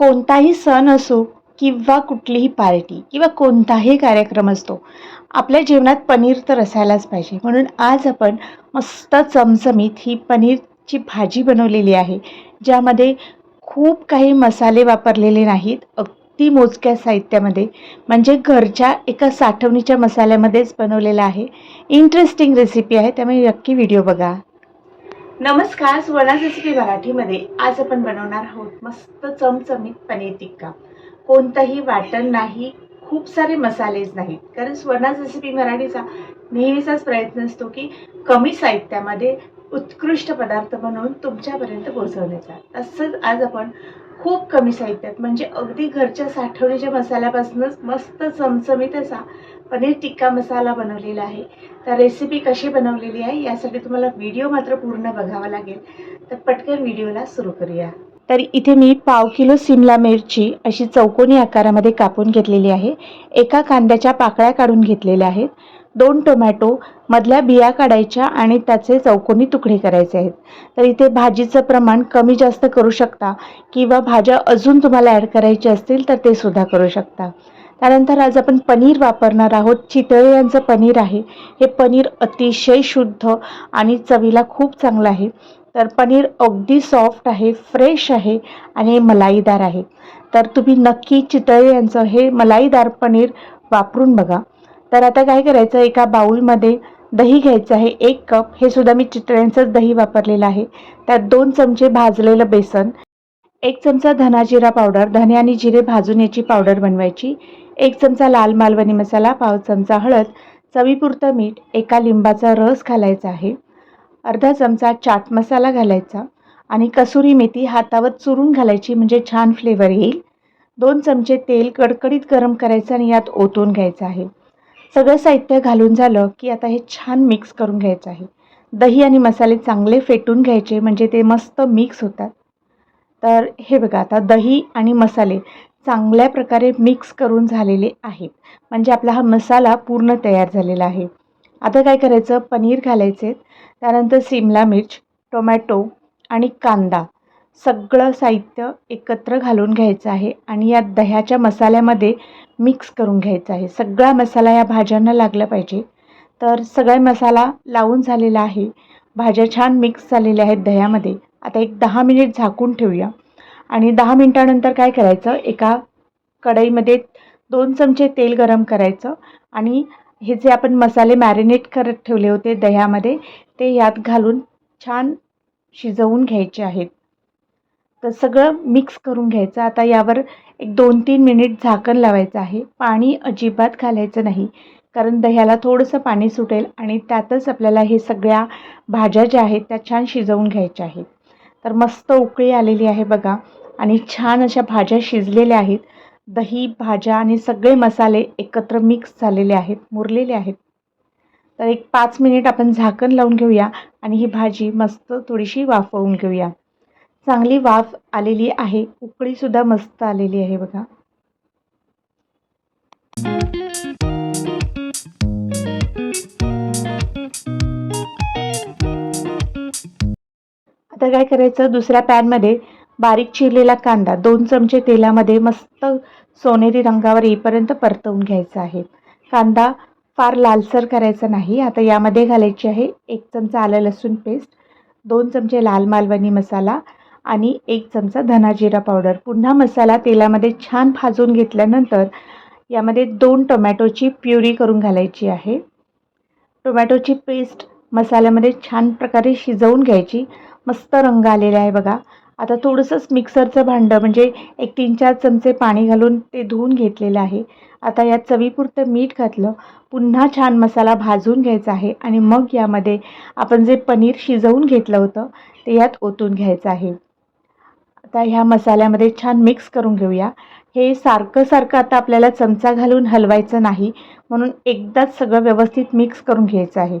कोणताही सण असो किंवा कुठलीही पार्टी किंवा कोणताही कार्यक्रम असतो आपल्या जेवणात पनीर तर असायलाच पाहिजे. म्हणून आज आपण मस्त चमचमीत ही पनीरची भाजी बनवलेली आहे ज्यामध्ये खूप काही मसाले वापरलेले नाहीत अगदी मोजक्या साहित्यामध्ये म्हणजे घरच्या एका साठवणीच्या मसाल्यामध्येच बनवलेलं आहे. इंटरेस्टिंग रेसिपी आहे त्यामुळे नक्की व्हिडिओ बघा. नमस्कार सुवर्णा रेसिपी मराठीमध्ये. आज आपण बनवणार आहोत मस्त चमचमीत पनीर टिक्का. कोणतंही वाटण नाही खूप सारे मसालेच नाहीत. कारण सुवर्णा रेसिपी मराठीचा नेहमीचाच प्रयत्न असतो की कमी साहित्यामध्ये उत्कृष्ट पदार्थ बनवून तुमच्यापर्यंत पोहोचवण्याचा. तसंच आज आपण खूप कमी साहित्यात म्हणजे अगदी घरच्या साठवणीच्या मसाल्यापासूनच मस्त चमचमीत असा पनीर टिक्का मसाला बनवलेला आहे. तर रेसिपी कशी बनवलेली आहे यासाठी तुम्हाला व्हिडिओ मात्र पूर्ण बघावा लागेल. तर पटकन व्हिडिओला सुरू करूया. तर इथे मी पाव किलो सिमला मिरची अशी चौकोनी आकारामध्ये कापून घेतलेली आहे. एका कांद्याच्या पाकळ्या काढून घेतलेल्या आहेत. दोन टोमॅटो मधल्या बिया काढायच्या आणि त्याचे चौकोनी तुकडे करायचे आहेत. तर इथे भाजीचं प्रमाण कमी जास्त करू शकता किंवा भाज्या अजून तुम्हाला ॲड करायच्या असतील तर ते सुद्धा करू शकता. त्यानंतर आज आपण पनीर वापरणार आहोत. चितळे यांचं पनीर आहे. हे पनीर अतिशय शुद्ध आणि चवीला खूप चांगलं आहे. तर पनीर अगदी सॉफ्ट आहे फ्रेश आहे आणि मलाईदार आहे. तर तुम्ही नक्की चितळे यांचं हे मलाईदार पनीर वापरून बघा. तर आता काय करायचं? एका बाऊलमध्ये दही घ्यायचं आहे एक कप हे सुद्धा मी चितळ्यांचंच दही वापरलेलं आहे. त्यात दोन चमचे भाजलेलं बेसन एक चमचा धना जिरा पावडर धने आणि जिरे भाजून याची पावडर बनवायची एक चमचा लाल मालवणी मसाला पाव चमचा हळद चवीपुरतं मीठ एका लिंबाचा रस घालायचा आहे अर्धा चमचा चाट मसाला घालायचा आणि कसुरी मेथी हातावर चुरून घालायची म्हणजे छान फ्लेवर येईल. दोन चमचे तेल कडकडीत गरम करायचं आणि यात ओतून घ्यायचं आहे. सगळं साहित्य घालून झालं की आता हे छान मिक्स करून घ्यायचं आहे. दही आणि मसाले चांगले फेटून घ्यायचे म्हणजे ते मस्त मिक्स होतात. तर हे बघा आता दही आणि मसाले चांगल्या प्रकारे मिक्स करून झालेले आहेत. म्हणजे आपला हा मसाला पूर्ण तयार झालेला आहे. आता काय करायचं? पनीर घालायचे. त्यानंतर सिमला मिर्च टोमॅटो आणि कांदा. सगळं साहित्य एकत्र घालून घ्यायचं आहे आणि या दह्याच्या मसाल्यामध्ये मिक्स करून घ्यायचं आहे. सगळा मसाला या भाज्यांना लागला पाहिजे. तर सगळा मसाला लावून झालेला आहे. भाज्या छान मिक्स झालेल्या आहेत दह्यामध्ये. आता एक दहा मिनिट झाकून ठेवूया. आणि दहा मिनटानंतर काय करायचं? एका कढईमध्ये दोन चमचे तेल गरम करायचं आणि हे जे आपण मसाले मॅरिनेट करत ठेवले होते दह्यामध्ये ते यात घालून छान शिजवून घ्यायचे आहेत. तर सगळं मिक्स करून घ्यायचं. आता यावर एक दोन तीन मिनिट झाकण लावायचं आहे. पाणी अजिबात घालायचं नाही. कारण दह्याला थोडंसं पाणी सुटेल आणि त्यातच आपल्याला हे सगळ्या भाज्या ज्या आहेत त्या छान शिजवून घ्यायच्या आहेत. तर मस्त उकळी आलेली आहे बघा. आणि छान अशा भाज्या शिजलेल्या आहेत. दही भाज्या आणि सगळे मसाले एकत्र मिक्स झालेले आहेत मुरलेले आहेत. तर एक पाच मिनिट आपण झाकण लावून घेऊया आणि ही भाजी मस्त थोडीशी वाफवून घेऊया. चांगली वाफ आलेली आहे. उकळीसुद्धा मस्त आलेली आहे बघा. आता काय करायचं? दुसऱ्या पॅनमध्ये बारीक चिरलेला कांदा दोन चमचे तेलामध्ये मस्त सोनेरी रंगावर येईपर्यंत परतवून घ्यायचा आहे. कांदा फार लालसर करायचा नाही. आता यामध्ये घालायची आहे एक चमचा आलं लसूण पेस्ट दोन चमचे लाल मालवणी मसाला आणि एक चमचा धना जिरा पावडर पुन्हा मसाला तेलामध्ये छान भाजून घेतल्यानंतर यामध्ये दोन टोमॅटोची प्युरी करून घालायची आहे. टोमॅटोची पेस्ट मसाल्यामध्ये छान प्रकारे शिजवून घ्यायची. मस्त रंग आलेला आहे बघा. आता थोडंसंच मिक्सरचं भांडं म्हणजे एक तीन चार चमचे पाणी घालून ते धुवून घेतलेलं आहे. आता यात चवीपुरतं मीठ घातलं. पुन्हा छान मसाला भाजून घ्यायचा आहे आणि मग यामध्ये आपण जे पनीर शिजवून घेतलं होतं ते यात ओतून घ्यायचं आहे. आता ह्या मसाल्यामध्ये छान मिक्स करून घेऊया. हे सारखं सारखं आता आपल्याला चमचा घालून हलवायचं नाही म्हणून एकदाच सगळं व्यवस्थित मिक्स करून घ्यायचं आहे.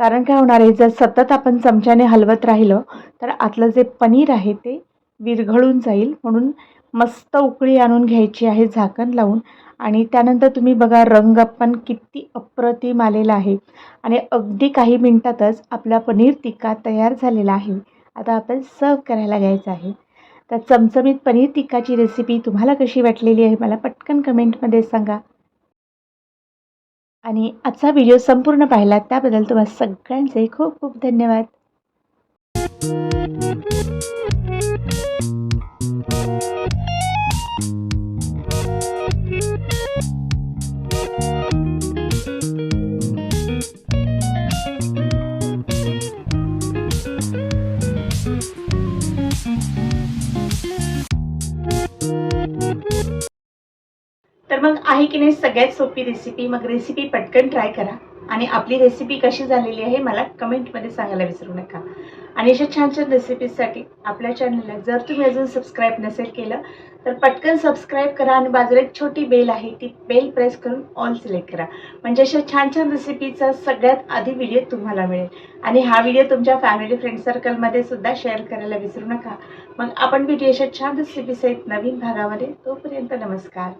कारण काय होणार आहे जर सतत आपण चमच्याने हलवत राहिलं तर आतलं जे पनीर आहे ते विरघळून जाईल. म्हणून मस्त उकळी आणून घ्यायची आहे झाकण लावून. आणि त्यानंतर तुम्ही बघा रंग पण किती अप्रतिम आलेला आहे. आणि अगदी काही मिनटातच आपला पनीर टिक्का तयार झालेला आहे. आता आपण सर्व करायला घ्यायचं आहे. त्या चमचमीत पनीर टिक्काची रेसिपी तुम्हाला कशी वाटलेली आहे मला पटकन कमेंटमध्ये सांगा. आणि आजचा व्हिडिओ संपूर्ण पाहिला त्याबद्दल तुम्हाला सगळ्यांचे खूप खूप धन्यवाद. मग आहे की नाही सगळ्यात सोपी रेसिपी मग रेसिपी पटकन ट्राय करा. आणि आपली रेसिपी कशी झालेली आहे मला कमेंटमध्ये सांगायला विसरू नका. आणि अशा छान छान रेसिपीजसाठी आपल्या चॅनलला जर तुम्ही अजून सबस्क्राईब नसेल केलं तर पटकन सबस्क्राईब करा आणि बाजूला एक छोटी बेल आहे ती बेल प्रेस करून ऑल सिलेक्ट करा. म्हणजे अशा छान छान रेसिपीचा सगळ्यात आधी व्हिडिओ तुम्हाला मिळेल. आणि हा व्हिडिओ तुमच्या फॅमिली फ्रेंड सर्कलमध्ये सुद्धा शेअर करायला विसरू नका. मग आपण व्हिडिओ अशा छान रेसिपीसहित नवीन भागामध्ये. तोपर्यंत नमस्कार.